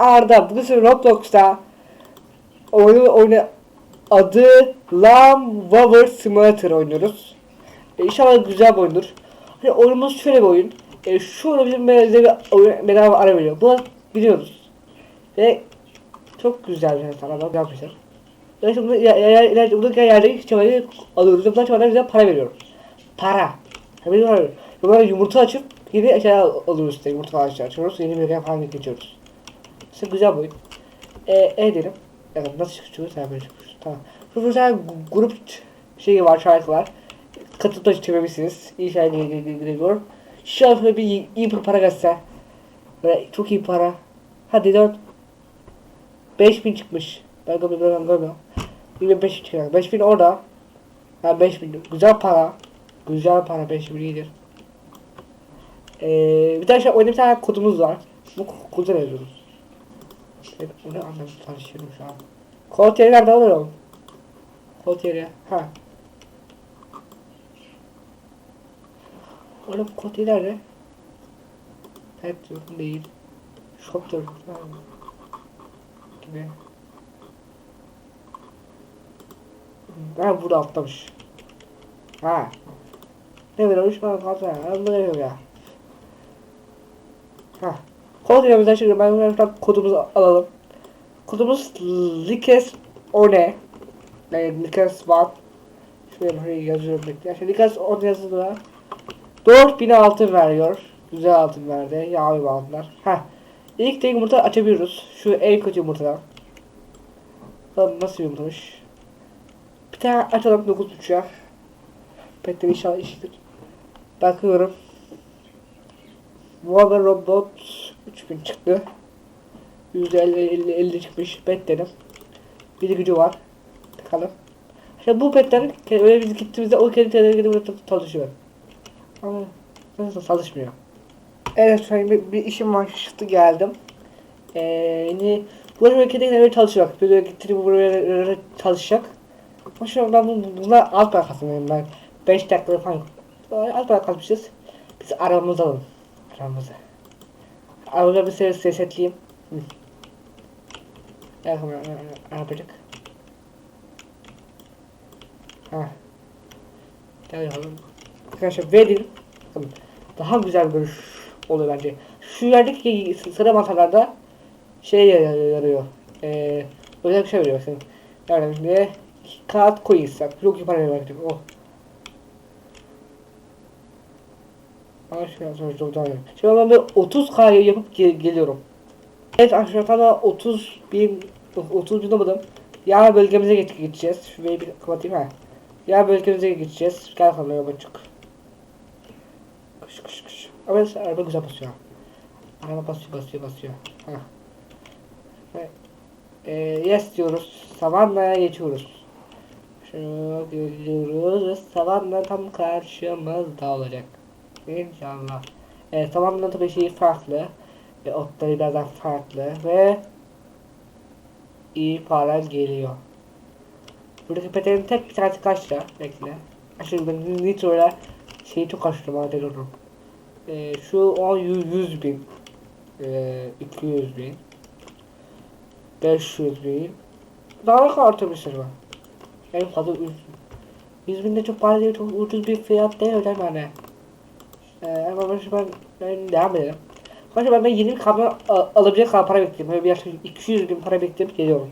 Arda size Roblox'ta oyunu oyunu adı Lam Waver Simulator oynuyoruz. E, inşallah güzel bir oyundur. Hani oyunumuz şöyle bir oyun. E, şu oyunu bizim oyun bedava ara veriyor. Bunu biliyoruz. Ve çok güzel bir şey. Tamam yapmışlar. Ve şimdi buradaki yerdeki çabayı alıyoruz. Bunlar çabalar bize para veriyor. Para. Tabii var. Böyle yumurta açıp yeni eşya alıyoruz işte. Yumurta eşya açıyoruz. Yeni bir falan geçiyoruz. Bir oyun. E, e dedim. Evet nasıl çıkıyoruz? Ha böyle çıkıyoruz. Tamam. Şu güzel grup şeyi var, şarkı var. Katılıp da çevirebilirsiniz. İyi şeyler geliyor. Şu an şöyle bir iyi, iyi bir para gelse. Böyle çok iyi para. Hadi dört. 5000 çıkmış. Ben görmüyorum, ben görmüyorum. 25 çıkacak. 5000 orada. Ha 5000. Güzel para. Güzel para 5000 iyidir. Ee, bir tane şey, oyunda bir tane kodumuz var. Bu kodu yazıyoruz. Evet, onu anladım tanışıyorum şu an. Kod yeri nerede alıyorum? Kod yeri. Ha. Oğlum kod yeri nerede? Pet yok değil. Shop. Gibi. Ben burada atlamış. Ha. Ne veriyormuş bana kaldı ya. Ben bunu ya. Ha. Kod yerimizden şimdi buradan kodumuzu alalım. Kodumuz Likes One. Yani Likes One. Şöyle buraya yazıyorum bekle. Şimdi Likes One yazılı. 4000 altın veriyor. Güzel altın verdi. Yağlı altınlar. Ha. İlk de yumurta açabiliyoruz. Şu en kötü yumurtadan. Bakalım nasıl yumurtamış. Bir tane açalım 9.5'a. Petten inşallah işidir. Bakıyorum. Water Robot 3000 çıktı. %50 50, 50 çıkmış. Bet dedim. Bir gücü var. Bakalım. İşte bu petlerin ke- öyle biz gittiğimizde o kendine gidip çalışıyor. Ama nasıl çalışmıyor. Evet şu an bir, bir işim var. Çıktı geldim. Ee, yeni bu kendi kendine çalışacak. Böyle getirip buraya çalışacak. Ama şu an ben bu- bunlar alt arkasındayım ben. 5 dakika falan. Alt arkasıyız. Biz aramızda alalım. Aramızda. Arada bir ses ses etleyeyim. Hı. Gel kamera ne yapacak? Ha. Gel bakalım. Arkadaşlar verin. Daha güzel görüş oluyor bence. Şu yerdeki sıra masalarda şey yarıyor. Ee, özel bir şey veriyor. Yani ne? Kağıt koyuysak. Çok iyi para veriyor. Oh. Daha iyi. Şimdi ben bir 30k yapıp ge- geliyorum. Evet arkadaşlar da 30 bin 30 bin olmadım. Ya bölgemize geç geçeceğiz. Şurayı bir kapatayım ha. Ya bölgemize geçeceğiz. Gel kalmaya buçuk. Kış kış kış. Ama araba güzel basıyor. Araba basıyor basıyor basıyor. Ha. Ve, e, yes diyoruz. Savanna'ya geçiyoruz. Şunu görüyoruz. Savanna tam karşımızda olacak. İnşallah. Evet Savanna'nın tabii şeyi farklı. E, otları biraz daha farklı ve iyi para geliyor. Buradaki peteğin tek bir tanesi kaç lira? Bekle. Aşırı ben Nitro'yla şeyi çok hadi durum. Ee, şu an 100, 100 bin. Ee, 200 bin. 500 bin. Daha kadar artmıştır var? En fazla 100 bin. 100 bin de çok pahalı değil, çok ucuz bir fiyat değil öyle yani. Ee, ama ben, ben, ben devam edelim. Arkadaşlar ben 20 kamera alabilecek kadar para bekliyorum. Böyle bir yaklaşık 200 bin para bekleyip geliyorum.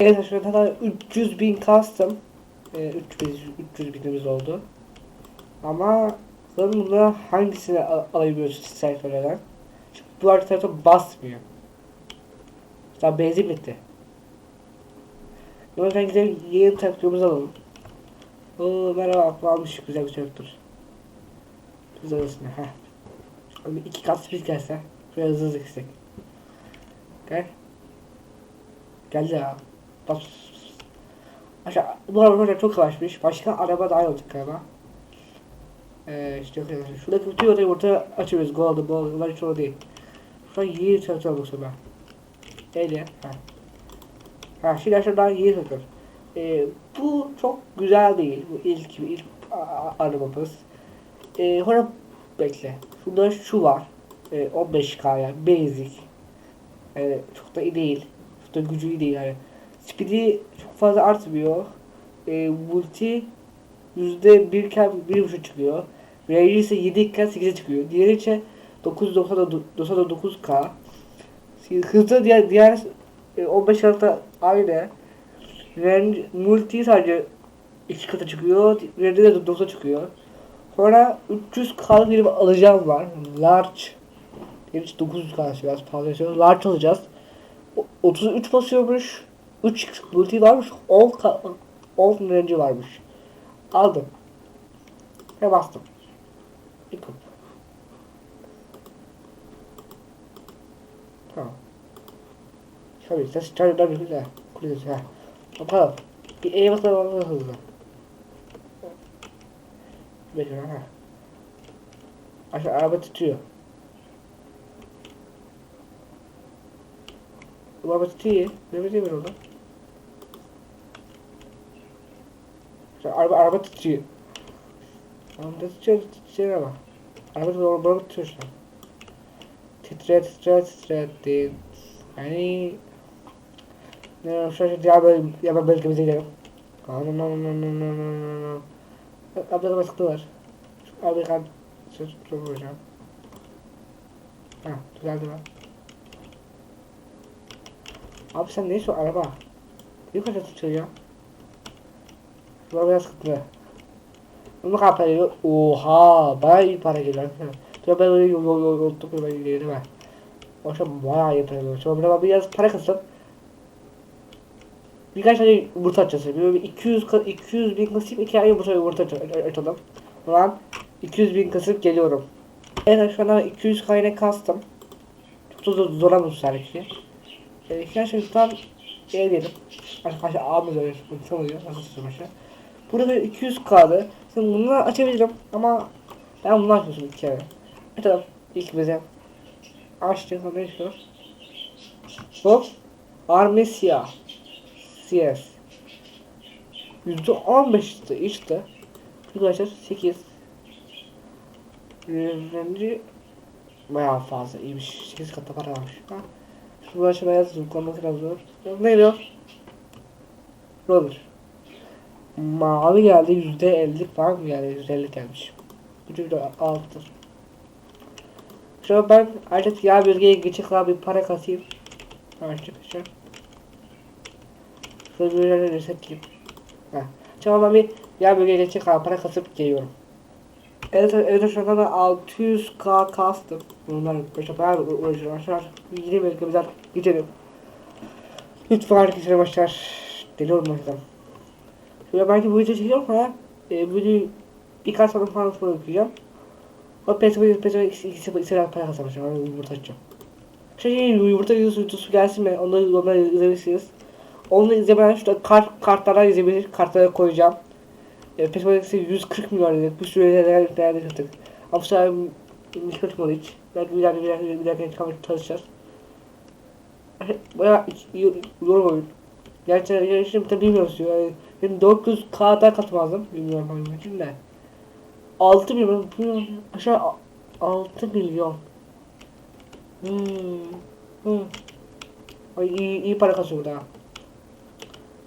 Evet arkadaşlar hatta 300 bin kastım. Ee, 300, 300 binimiz oldu. Ama ben bunları hangisini al alabiliyoruz sayfalardan? Çünkü bu harita basmıyor. Daha benzin bitti. Ama ben gidelim yeni traktörümüzü alalım. Oo merhaba aklı almış güzel bir traktör. Güzel olsun ha. Abi iki kat speed gelse. Şuraya hızlı hızlı gitsek. Gel. Geldi ya. Bas. Aşağı. Bu araba çok yavaşmış. Başka araba daha iyi olacak galiba. Ee, işte yok arkadaşlar. Şuradaki bütün odayı ortaya açıyoruz. Golden ball. Bunlar hiç orada değil. Şu an yeni traktör bu sefer. Öyle. Ha. Ha şimdi aşağıdan yeni traktör. Ee, bu çok güzel değil. Bu ilk ilk arabamız. Ee, sonra bekle. Şurada şu var. Ee, 15K yani basic. Yani çok da iyi değil. Çok da gücü iyi değil yani. Speed'i çok fazla artmıyor. E, multi yüzde bir iken bir buçuk çıkıyor. Range ise 7 iken 8'e çıkıyor. Diğeri ise 999k. Hızlı diğer, diğer e, 15 hafta aynı. Range multi sadece 2 katı çıkıyor. Range de 9'a çıkıyor. Sonra 300 k bir alacağım var. Large. Gerçi 900 k biraz fazla yaşıyor. Large alacağız. O- 33 basıyormuş. 3 multi varmış. 10 ka 10 range varmış. Aldım. Ve bastım. Kup. Tamam. Şöyle ses çağırlar bir güzel. Kulesi. Bakalım. Bir E'ye bakalım hızlı. Bekle ha. Aşağı araba titriyor. Bu araba titriyor. Ne bileyim ben orada. Şu araba, araba titriyor. Araba titriyor, titriyor ama. Araba titriyor, araba titriyor şu an. Titre, titre, titre, tit. Yani... Ne, şu an ya ben, ya ben belki bize gidelim. No, no, no, no, no, no, no, no. Abla baskı var. Şu Amerikan söz çok hocam. Ha, düzeldi lan. Abi sen neyse araba? Kaça tutuyor ya? Bu araba sıkıntı. Bunu kapatıyor. Oha, bayağı iyi para geliyor. Sonra ben öyle yol yol yol yol tutup. O zaman bayağı iyi para geliyor. Sonra ben biraz para kısıp birkaç tane yumurta açacağız. Böyle bir 200 ka- 200 bin kasıp iki ay yumurta yumurta aç- açalım. Zaman 200 bin kasıp geliyorum. Evet şu anda 200 kaynak kastım. Çok da zor, zor ama sanki. E, gerçekten şey diyelim. Arkadaşlar ağımız öyle oluyor. Nasıl tutuyorum aşağı. Burada böyle 200 kağıdı. Şimdi bunu açabilirim ama ben bunu açmışım iki kere. Açalım. İlk bize. Açtık. Ne istiyor? Bu. Armesia. CS. Yüzde on beşti işte. Arkadaşlar 8. Renci bayağı fazla iyiymiş. 8 katta para varmış. Ha. Şuraya yazdım. Konması biraz zor. Ne diyor? Roller. Mavi geldi yüzde elli falan mı geldi? Yüzde elli gelmiş. Gücü de alttır. Şu ben artık ya bölgeye daha bir para kasayım. Artık şu. Böyle reset gibi. Heh. Ben bir ya geçik daha para kasıp geliyorum. Evet, evet şu anda 600k kastım. Bunlar başa bayağı uğraşıyorum. Aşağı yeni bölgemizden gidelim. Lütfen arkadaşlar başlar. Deli olma yüzden. Şöyle belki bu videoyu çekiyorum ama e, videoyu birkaç tane falan sonra okuyacağım. O petrol ikisi ikisi para kazanacağım. Onu yumurta açacağım. Şey yumurta videosu videosu gelsin mi? Onları onları izlemişsiniz. Onu izlemeyen şurada kart kartlara izleyebilir. Kartlara koyacağım. E, ikisi 140 milyon dedik. Bu sürede değerli değerli tuttuk. Ama bu sefer tutmadı hiç. Belki bir dakika bir dakika bir dakika kamera çalışacağız. İyi zor oyun. Gerçekten yarışını tabi bilmiyoruz diyor. Yani benim 400k'da katmazdım. Bilmiyorum oyun için de. 6 milyon, bilmiyorum. Aşağı 6 milyon. Hmm. Hmm. Ay iyi, iyi para kasıyor burada.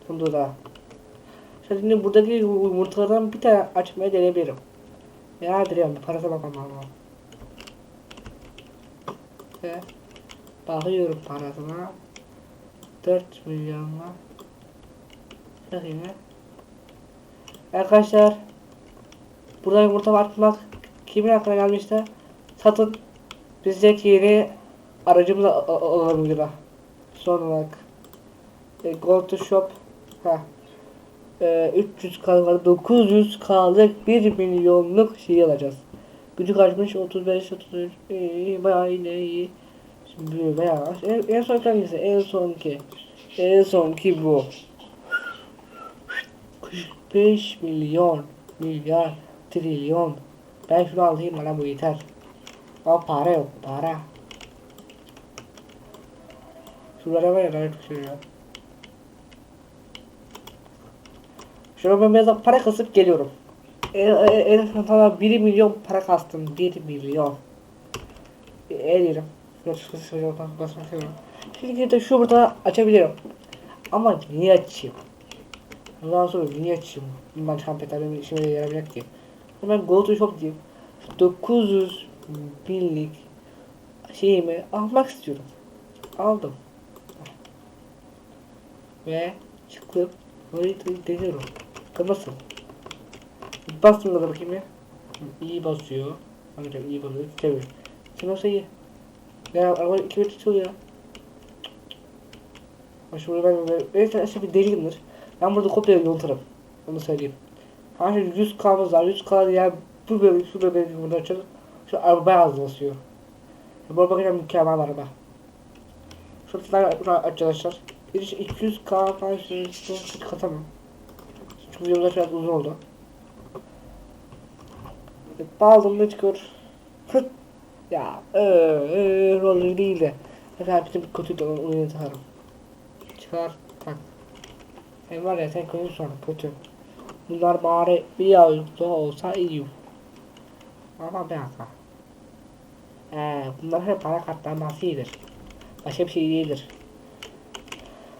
Bunda da. Şimdi buradaki yumurtalardan bir tane açmaya deneyebilirim. Ya diyorum parasına bakmam lazım. Ve bakıyorum parasına. 4 milyonla. Bakayım. Arkadaşlar burada yumurta atmak kimin aklına gelmişti? Satın. Bizdeki yeni aracımız alalım lira. Son olarak. E, go to shop. Ha. E, 300 kalmadı 900 kalık 1 milyonluk şey alacağız. Gücü kaçmış 35 33 iyi bayağı iyi iyi. Şimdi bayağı en, en son hangisi? En sonki. En sonki bu. 45 milyon milyar trilyon. Ben şunu alayım bana bu yeter. Ama para yok para. Şuralara var ya ben çok ben biraz para kasıp geliyorum. En, en, en fazla 1 milyon para kastım. 1 milyon. E, El yerim. Biraz kısık basmak istiyorum. Şimdi de şu burada açabilirim. Ama niye açayım? Ondan sonra niye açayım? Ben şampiyon benim işime yaramayacak ki. Ben Gold Shop diyeyim. 900 binlik şeyimi almak istiyorum. Aldım. Ve çıkıp böyle deniyorum. Nasıl? Bastım da bakayım ya. İyi basıyor. Ancak iyi basıyor. Çevir. Sen olsa iyi. Ya araba iki metre tutuyor ya. Bak şurada ben böyle, ben aşağı bir delimdir. Ben burada kopya yontarım. Onu söyleyeyim. Şey 100 kalmaz var. 100 kalır ya bu bölüm şu bölüm burada açalım. Şu araba az basıyor. Bu araba mükemmel bir araba. Şurada arkadaşlar. Bir iş 200k falan sürücüsü hiç katamam. Videolar biraz uzun oldu. Ne çıkıyor? Ya eee roller değil de. Hadi bütün kötü de onu oyunu takarım. Çıkar tak. Sen var ya sen kötü sonra kötü. Bunlar bari bir yavuzda olsa iyi. Ama bir dakika. Eee bunlar hep para katlanmasıdır. Başka bir şey değildir.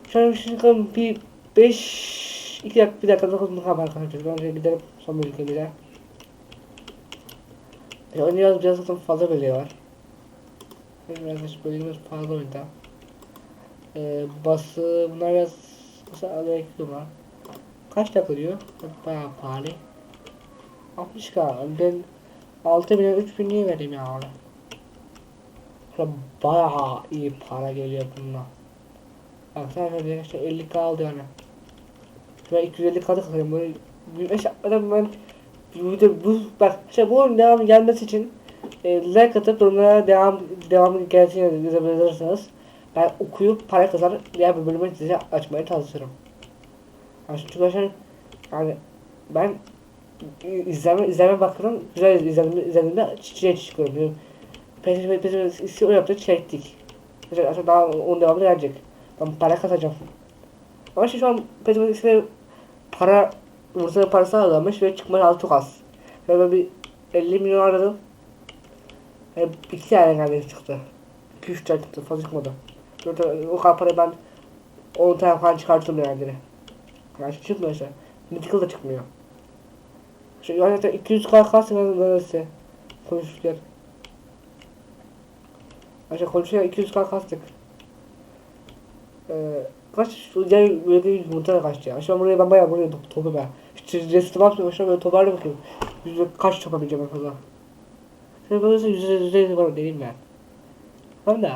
Şu an şimdi bir 5 2 dakika bir dakika 9 dakika var arkadaşlar. Oraya giderim son bölüme gider. E, oyunu biraz zaten fazla bölüyor var. Biraz bölümümüz fazla oyunda. E, bası bunlar biraz mesela alıyor var. Kaç dakika diyor? Bayağı pahalı. 60k. Ben 6 milyon 3 bin niye vereyim ya ona? Bayağı iyi para geliyor bununla. Baksana işte 50k aldı yani. Şöyle 250 k da kalıyorum böyle. Güneş yapmadan ben bu, bu bak işte bu oyun devam gelmesi için e, like atıp durumlara devam devam gelsin yazabilirsiniz. Ben okuyup para kazanır diğer bir bölümü size açmaya çalışırım. Yani çünkü arkadaşlar yani ben izleme izleme bakıyorum güzel izlediğimde izlediğimde çiçeğe çıkıyorum. Peşin peşin istiyor o yaptı çektik. Mesela daha onun devamı gelecek. Ben para kazanacağım. Ama işte şu an peşin para Bursa'nın parası azalmış ve çıkma şansı çok az. Ve ben bir 50 milyon aradım. Ve 2 tane neredeyse çıktı. 2-3 tane çıktı fazla çıkmadı. Zaten o kadar parayı ben 10 tane falan çıkarttım yani. Yani çıkmıyor işte. Mythical da çıkmıyor. İşte yani zaten 200 k kalsın neredeyse. Konuşurken. İşte konuşurken 200 k kastık. Ee, kaç yani böyle bir yumurta kaçtı ya. Şu an buraya ben bayağı top, topu ben. İşte restim atmıyorum şu an böyle toparla bakıyorum. Yüzde kaç yapabileceğim en fazla. Şöyle böylese yüzde yüzde var deneyim ben. Ben de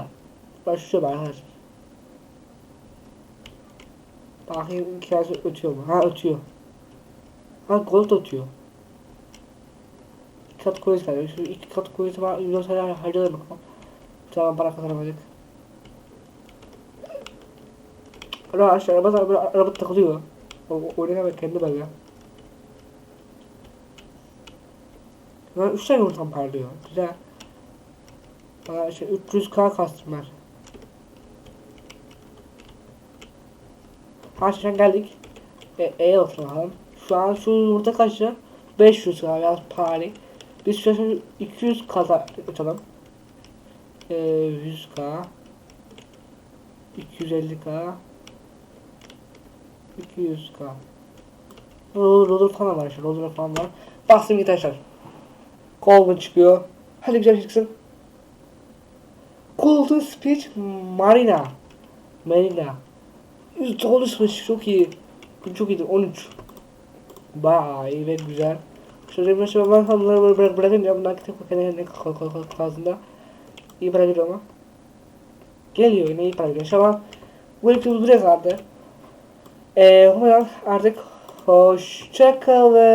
başlıyorum arkadaşlar. Bakayım hikayesi ötüyor mu? Ha ötüyor. Ha gold ötüyor. İki kat kuvvet kalıyor. Şu iki kat kuvveti var. Yüzde sayı harcadım. Tamam para kazanamadık. Aşağı araba araba, araba takılıyor. O oynayana bak kendi böyle. Ben 3 tane yumurtam parlıyor. Güzel. Bana işte 300k kastım var. Karşıdan geldik. E, e bakalım. Şu an şu yumurta kaç lira? 500 lira biraz pahalı. Biz şu an 200 k atalım. E, 100k 250k 200k Roller falan var işte roller falan var. Bastım git aşağı. Golden çıkıyor. Hadi güzel çıksın. Golden Speech Marina. Marina. Golden Speech çok iyi. Çok iyiydi 13. Bayağı iyi ve güzel. Şöyle bir şey ben bunları böyle bırak bırakın ya bunlar kitap kendine kazında. İyi para veriyor ama. Geliyor yine iyi para veriyor. Şu an bu videomuz buraya kaldı. Zaman artık hoşçakalın.